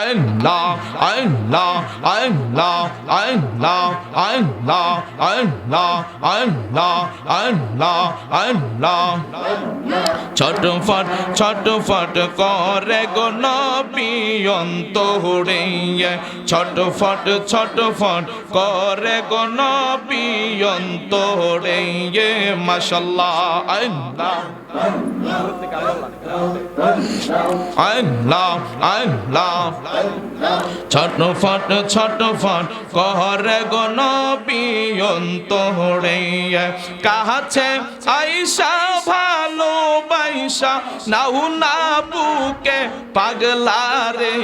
আল্লাহ আল্লাহ আল্লাহ আল্লাহ আল্লাহ আল্লাহ আল্লাহ আল্লাহ আল্লাহ। ছটফট ছটফট করে গো নবী অন্তরে ছটফট ছটফট করে গো নবী অন্তরে মাশাল্লাহ, আল্লাহ। ছট ফট ছট ফট কহরে গণ বিয়ন্ত হড়ে কাহাছে আইসা ভালো বাইসা, নাউ না বুকে পাগলা রে।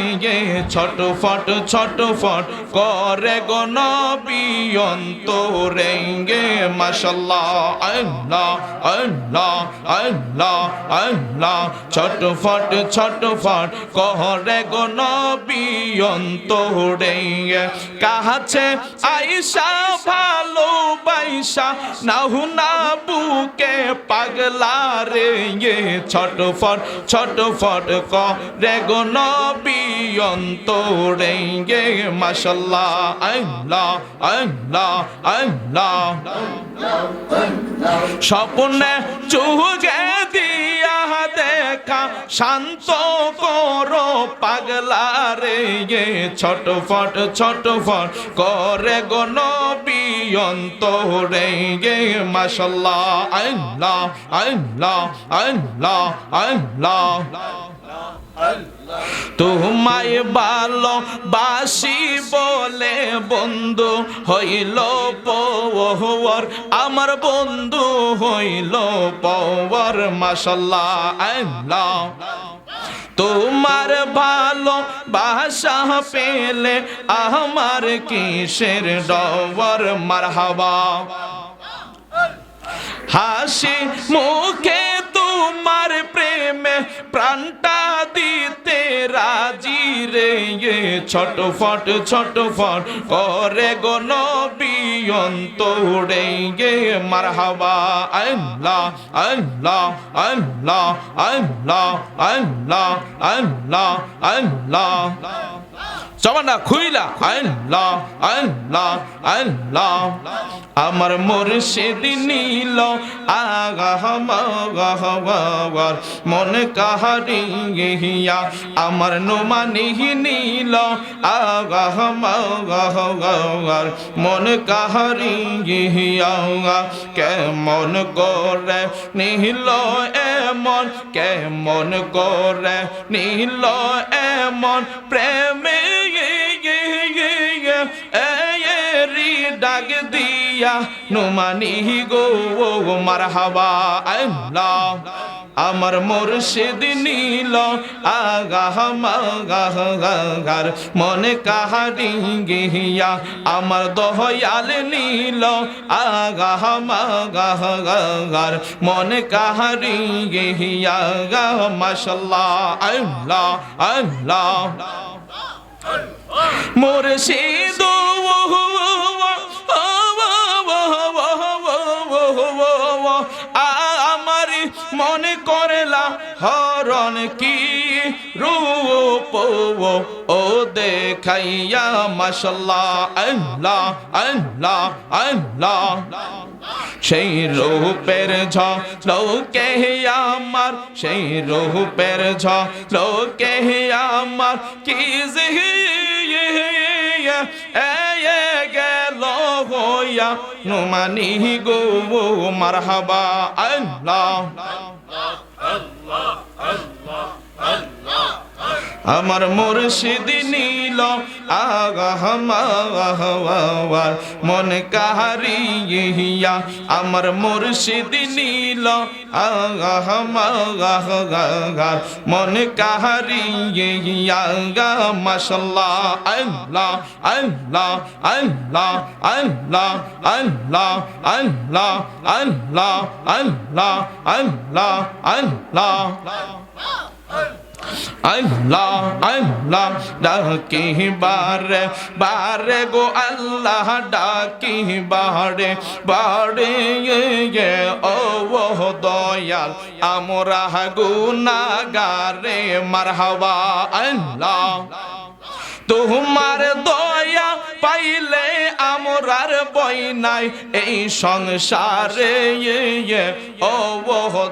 ছট ফট ছট ফট করে গণ বিয়ন্ত রেঙ্গে মাসাল্লাহ আল্লাহ আল্লাহ আল্লাহ আল্লাহ ছটফট ছটফট কহরে গো নবী অন্তরে। কাহাছে আইসা ভালো বাইসা নাহু না বুকে পাগলা রে। ছটফট ছটফট কহরে গো নবী অন্তরে মাশাল্লাহ, আল্লাহ আল্লাহ আল্লাহ। স্বপ্নে চুগে দিয়া দেখা, শান্ত করো পাগলা রে ছটফট ছটফট করে গো নবী অন্তরে মাশাল্লাহ, আল্লাহ আল্লাহ আল্লাহ আল্লাহ। তোমায় ভালো বাসি বলে বন্ধু হইল পওয়ার, আমার বন্ধু হইল পওয়ার মাশাল্লাহ আল্লাহ। তোমার ভালো বাসা পেলে আমার কিসের ডবর মারহাবা। হাসি মুখে তোমার প্রেমে প্রাণটা ছটফট ছটফট করে গো নবী, অন্তরে গে মারহাবা। আল্লাহ আল্লাহ আল্লাহ আল্লাহ আল্লাহ আল্লাহ আল্লাহ। জমানা খুইলা, আল্লাহ আল্লাহ আল্লাহ। আমার মুর্শিদ নীল, আগাহ মগাহর মন কাহারি গিয়া আমার নোমানি নীল, আগাহ মগাহর মন কাহারি গিয়া কেমন করে নীল এমন, কেমন করে নীল এমন, প্রেমে নুমানি গো, ও মার মারহাবা, আল্লাহ। আমার মুর্শিদ নীল, আগাহ, মাগাহ গার মনে কাহারি গিয়া আমার দহয়াল নীল, আগাহ, মাগাহ গার মনে কাহারি গিয়া গা, মাশাল্লাহ, আল্লাহ আল্লাহ। মুর্শিদ হরণ কি রূপ ও দেখাইয়া, মাশাল্লাহ, আল্লাহ আল্লাহ আল্লাহ। সেই রূপের ঝলকে আমার, সেই রূপের ঝলকে আমার। কি গেল হইয়া, নুমানি গো মারহাবা, আল্লাহ। আমার মুর্শিদ নীল আগাহমার মন কাহারিয়া আমার মুর্শিদ নীল আগাহমার মন কাহারিয়া গা মাশাল্লাহ আল্লাহ আল্লাহ আল্লাহ আল্লাহ আল্লাহ আল্লাহ আল্লাহ আল্লাহ আল্লাহ আল্লাহ আল্লাহ আল্লাহ ডাকি বারে বারে গো আল্লাহ ডাকি বারে বারে ও, দয়াল, আমরা গুনাগারে, মারহাবা, আল্লাহ। তোমার দয়া পাইলে আমরার বই নাই। এই সংসারে ও,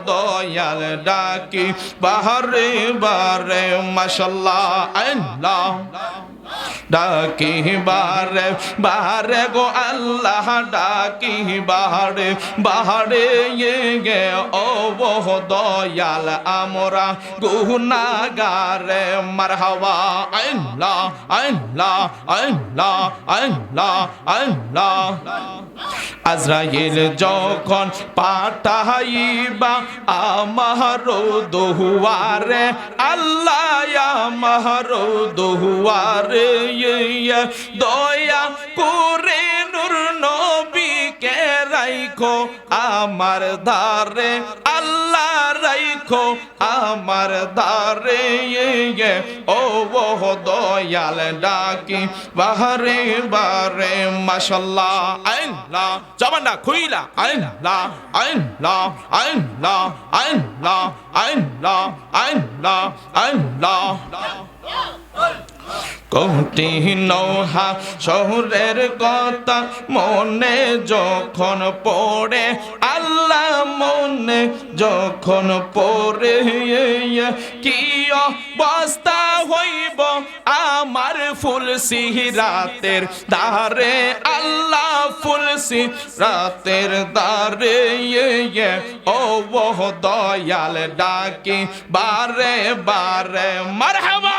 দয়াল ডাকি। বাহারে বারে, মশাল্লাহ, আল্লাহ। ডাকি বারে বারে গো আল্লাহ ডাকি বাহারে বাহারে গে ও ও দয়াল আমরা গুনাগারে মারহাবা, আল্লাহ আল্লাহ আল্লাহ আল্লাহ আল্লাহ। আজরাইল যখন পাঠাইবা আমার দোহুয়ারে, আল্লাহ আমার দোহুয়ারে দয়া করে নূর নবীকে রাইখো, আমার ধারে আল্লাহ রাইখো, আমার দারে ও ও দয়াল ডাকি, বাহারে বারে, মাশাল্লাহ আল্লাহ জবানটা খুইলা আল্লাহ আল্লাহ আল্লাহ আল্লাহ আল্লাহ আল্লাহ আল্লাহ কোটি নৌহা শহরের কথা মনে যখন পড়ে? আল্লাহ মনে যখন পড়ে, কি অবস্থা হইব আমার ফুল রাতের দারে আল্লাহ ফুলসি রাতের দারে ও দয়াল ডাকি, বারে বারে মারহাবা।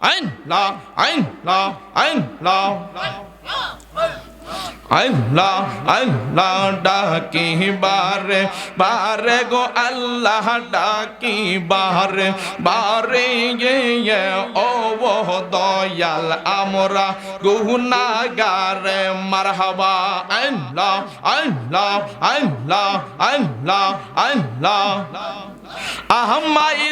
আইন লা আইন লা আইন লা আল্লাহ আল্লাহ ডাকি বারে বারে গো আল্লাহ ডাকি বারে বারে ইয়ে ও দয়াল আমরা গুনাগারে মারহাবা আল্লাহ আল্লাহ আল্লাহ আল্লাহ আল্লাহ আহমাই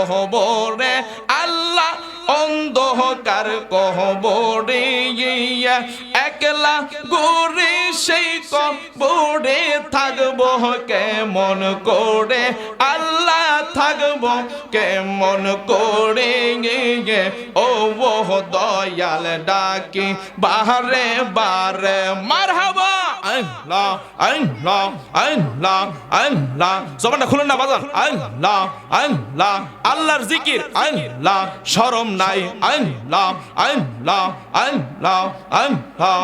কহবরে, আল্লাহ অন্ধকার কহবরে একলা গোরে সেই কবরে থাকব কেমন করে? আল্লাহ থাকব কেমন করে ও দয়াল ডাকি বাহারে বারে মারহাবা আল্লাহ আল্লাহ আল্লাহ আল্লাহ জবানটা খুলুন না বাজার আল্লাহ আল্লাহ আল্লাহর জিকির। আল্লাহ শরম নাই। আল্লাহ আল্লাহ আল্লাহ আল্লাহ